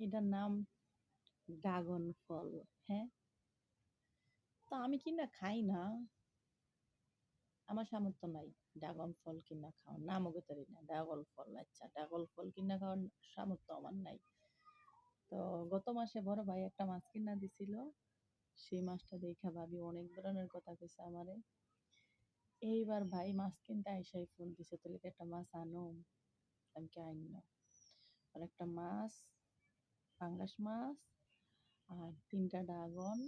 এটার নাম ড্রাগন ফল। হ্যাঁ? তো আমি কিনা খাই না। আমার সামর্থ্য নাই ড্রাগন ফল কিনা খাওয়ার। নামও কইতারি না। ড্রাগন ফল আচ্ছা ড্রাগন ফল কিনা খাওয়ার সামর্থ্য আমার নাই। তো গত মাসে বড় ভাই একটা মাছ কিনা দিছিল। সেই মাছটা দেইখা ভাবি অনেক ধরনের কথা কইছে আমারে। এইবার ভাই মাছ কিনতে আইসাই ফোন দিছে, "তোর একটা মাছ আনো?" আমি কই, "আইন না।" আর একটা মাছ, পাঙ্গাস মাছ আর ৩ টা ড্রাগন,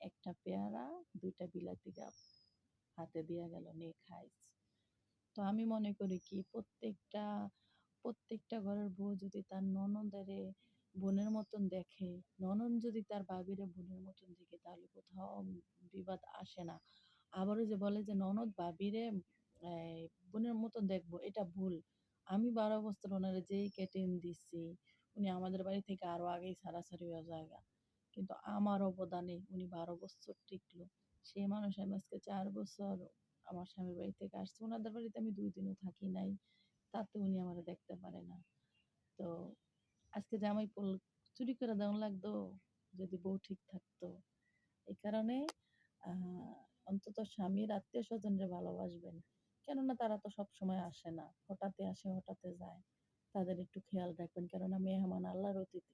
১ টা পেয়ারা, দুইটা বিলাতি ডাব হাতে দিয়া গেল, "নে খাইস।" তো আমি মনে করি কি প্রত্যেকটা প্রত্যেকটা ঘরের বউ যদি তার ননদেরে বোনের মতন দেখে, ননদ যদি তার ভাবিরে বোনের মতন দেখে তাহলে কোথাও বিবাদ আসে না। আবারও যে বলে যে ননদ এই বোনের মতন দেখব এটা ভুল। আমি ১২ বছর ওনারে যেই কেটিং দিছি, উনি আমাদের বাড়ি থেকে আরও আগেই ছাড়াছাড়ি হইয়া যায়গা। কিন্তু আমার অবদানে উনি ১২ বছর টিকলো। সেই মানুষ আমি আজকে চার বছর আমার স্বামীর বাড়ি থেকে আসছি। ওনাদের বাড়িতে আমি দুই দিনও থাকি নাই। তাতে উনি আমারে দেখতে পারে না। তো আজকে জামাই পল চুরি করে দেওয়ান লাগতো যদি বউ ঠিক থাকতো। এই কারণে অন্তত স্বামীর আত্মীয় স্বজনরা ভালোবাসবেন। কেননা তারা তো সবসময় আসে না। হঠাৎই আসে, হঠাৎই যায়। তাদের একটু খেয়াল রাখবেন। কেননা মেহমান আল্লাহর অতিথি।